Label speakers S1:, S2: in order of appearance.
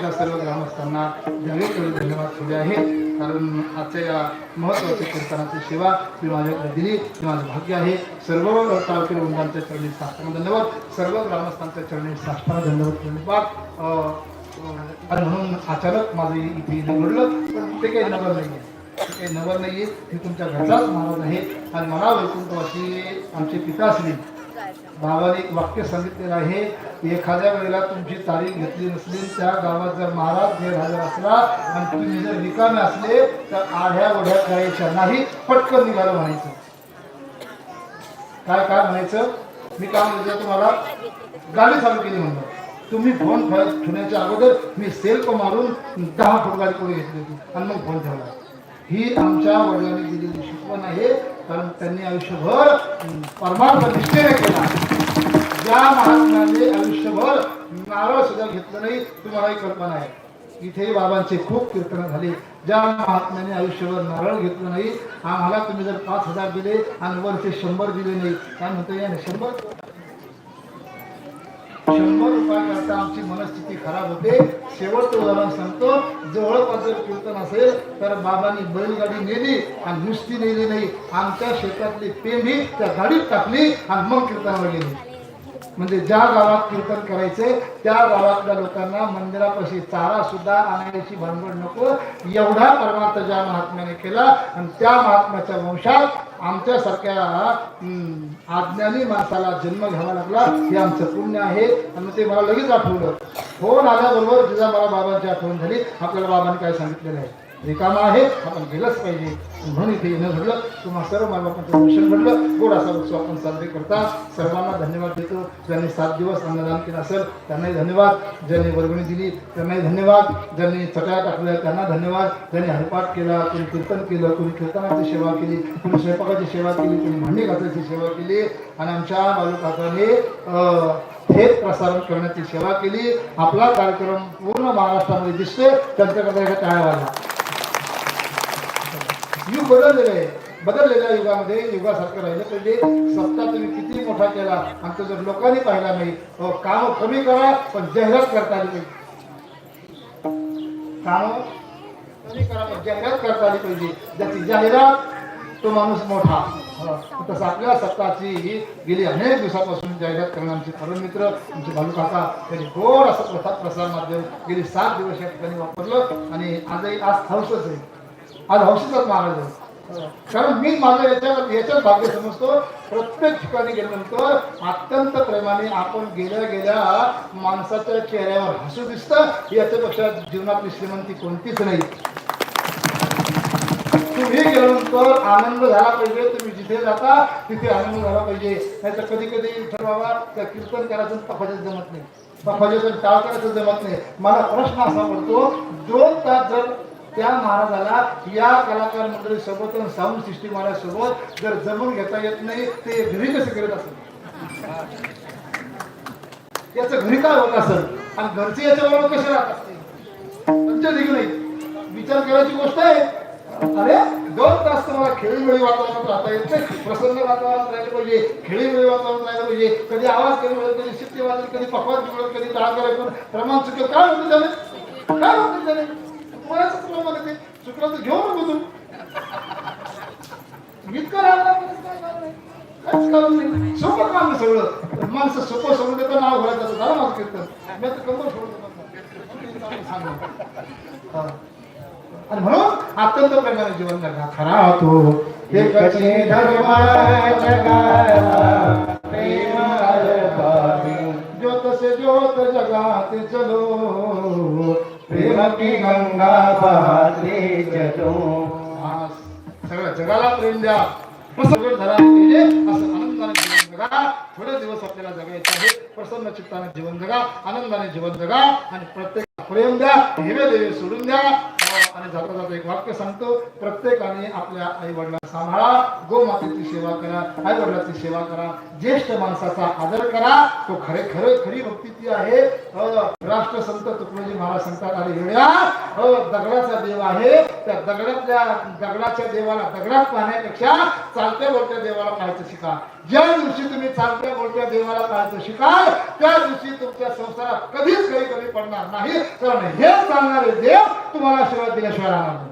S1: त्या सर्व ग्रामस्थांना द्यावे तेवढे धन्यवाद दिले आहेत कारण आजच्या या महत्त्वाच्या कीर्तनाची सेवा मी माझ्याकडे दिली. हे माझं भाग्य आहे. सर्व टाळकरी वृंदांच्या चरणी साष्टांना धन्यवाद. सर्व ग्रामस्थांच्या चरणी साष्टांना धन्यवाद धन्यवाद आणि म्हणून अचानक माझं इथे निवडलं पण ते काही नवर नाही आहे काही नवर नाही आहे हे तुमच्या घरचाच महाराज आहे. आणि मला वैकुंठवासी आमचे पिता असले भावाने एक वाक्य सांगितलेलं आहे एखाद्या वेळेला तुमची तारीख घेतली नसली त्या गावात जर महाराज गैरहजर असला आणि तुम्ही जर रिकामे असले तर आढ्या ओढ्या करायच्या नाही पटकन निघालं म्हणायचं. काय काय म्हणायचं? मी काय म्हणतो तुम्हाला? गाडी चालू केली म्हणलं. तुम्ही फोन ठेवण्याच्या अगोदर मी सेल्फ मारून दहा फूट गाडी पुढे घेतली होती आणि मग फोन ठेवला. ही आमच्या वडिलांनी दिलेली शिकवण आहे. कारण त्यांनी आयुष्यभर परमार्थ निष्ठेने केला. ज्या महात्म्याने आयुष्यभर नारळ सुद्धा घेतलं नाही तुम्हालाही कल्पना आहे. इथेही बाबांचे खूप कीर्तन झाले. ज्या महात्म्याने आयुष्यभर नारळ घेतलं नाही आम्हाला तुम्ही जर पाच हजार दिले आणि वरचे शंभर दिले नाही काय म्हणतो या शंभर? शंभर रुपयाकरता आमची मनस्थिती खराब होते. शेवटचं उदाहरण सांगतो. जर कीर्तन असेल तर बाबांनी बैलगाडी नेली आणि नुसती नेली नाही. आमच्या शेतातली पेंढी त्या गाडीत टाकली आणि मग कीर्तनावर गेली. म्हणजे ज्या गावात कीर्तन करायचे त्या गावातल्या लोकांना मंदिरापाशी चारा सुद्धा आणायची भानगड नको. एवढा परमार्थ ज्या महात्म्याने केला आणि त्या महात्म्याच्या वंशात आमच्यासारख्या आज्ञानी माणसाला जन्म घ्यावा लागला हे आमचं पुण्य आहे. आणि ते मला लगेच आठवलं. हो, फोन आल्याबरोबर जिजा मला बाबांची आठवण झाली. आपल्याला बाबांनी काय सांगितलेलं आहे? रिकामा आहे आपण गेलंच पाहिजे. म्हणून इथे येणं घडलं. तुम्हाला सर्व मालकांचं दर्शन घडलं. गोड असा उत्सव आपण साजरे करता. सर्वांना धन्यवाद देतो. ज्यांनी सात दिवस अन्नदान केलं असेल त्यांनाही धन्यवाद. ज्यांनी वर्गणी दिली त्यांनाही धन्यवाद. ज्यांनी चटया टाकल्या त्यांना धन्यवाद. ज्यांनी हरिपाठ केला कोणी कीर्तन केलं कोणी कीर्तनाची सेवा केली कोणी स्वयंपाकाची सेवा केली कोणी भांडी घातल्याची सेवा केली. आणि आमच्या बालकाने अं, थेट प्रसारण करण्याची सेवा केली. आपला कार्यक्रम पूर्ण महाराष्ट्रामध्ये दिसतोय. त्यांच्याकडे टाळ्या वाजवा. युग बदललेलं आहे. बदललेल्या युगामध्ये युगासारखं राहिलं पाहिजे स्वतः तुम्ही किती मोठा केला आमचं जर लोकांनी पाहिला नाही काम कमी करा पण जाहिरात करता आली पाहिजे. काम कमी करा पण जाहिरात करता आली पाहिजे. ज्याची जाहिरात तो माणूस मोठा. तसं आपल्या सत्ताची ही गेली अनेक दिवसापासून जाहिरात करणं आमचे खरं मित्र आमचे भालू काका त्यांनी गोड असं प्रसार प्रसार माध्यम गेली सात दिवस या ठिकाणी वापरलं आणि आजही आज हौसच आहे. आज हौशीचाच महाराज आहे कारण मी माझं याच्यावर याच्यात भाग्य समजतो प्रत्येक ठिकाणी गेल्यानंतर अत्यंत प्रेमाने आपण गेल्या गेल्या माणसाच्या चेहऱ्यावर हसू दिसतं. याच्यापेक्षा जीवनातली श्रीमंती कोणतीच नाही. तुम्ही गेल्यानंतर आनंद झाला पाहिजे तुम्ही जिथे जाता तिथे आनंद झाला पाहिजे. नाहीतर कधी कधी ठरवा त्या कीर्तन करायचं पखायचं जमत नाही. पखायचं टाळ करायचं जमत नाही. मला प्रश्न असा पडतो दोन तास जर त्या महाराजाला या कलाकार मंडळी सोबत आणि साऊंड सिस्टीम सोबत जर जमून घेता येत नाही ते घरी कसे करत असत याचं घरी काय होत असेल? आणि घरचे याच्याबरोबर कसे राहत असते नाही विचार करायची गोष्ट आहे. अरे दोन तास तुम्हाला खेळीमेळी वातावरणात राहता येत नाही. प्रसन्न वातावरणात राहिलं पाहिजे. खेळीमेळी वातावरणात राहिलं पाहिजे. कधी आवाज कमी मिळत कधी शिट्टी वाजत कधी पकवान मिळत कधी तळा करायचं प्रमाण चुकलं. काय होतं त्याने? काय होतं त्याने? तुम्हाला प्रमाण मला ते. शुक्राचं घेऊ नको तू इतकं राहणार सोपं काम सगळं. माणसं सोपं सोडून देतं नाव घालायचं असं झालं माझं कीर्तन मी तर कंबर सोडून आणि म्हणून अत्यंत प्रेमाने जीवन करणार. खरा तो हे कसे धर्म बहाते चलो सगळ्या जगाला प्रेम द्या. असं आनंदाने जीवन जगा. थोडे दिवस आपल्याला जगायचे आहे प्रसन्न चित्ताने जीवन जगा. आनंदाने जीवन जगा. आणि प्रत्येक प्रेम द्या. हिरे देवी सोडून द्या. आणि जाता जाता एक वाक्य सांगतो. प्रत्येकाने आपल्या आई वडिलांना सांभाळा गोमातेची सेवा करा आई वडिलांची सेवा करा ज्येष्ठ माणसाचा आदर करा. तो खरे खरे खरी भक्ती ती आहे. राष्ट्र राष्ट्रसंत तुकडोजी महाराज सांगतात अरे वेळा दगडाचा देव आहे. त्या दगडातल्या दगडाच्या देवाला दगडात पाहण्यापेक्षा चालत्या बोलत्या देवाला पाहायचं शिका ज्या दिवशी तुम्ही चालत्या बोलत्या देवाला पाहायचं शिकाल त्या दिवशी तुमच्या संसारात कधीच काही कमी पडणार नाही. कारण हे सांगणारे देव तुम्हाला आशीर्वाद दिल्याशिवाय राहणार नाही.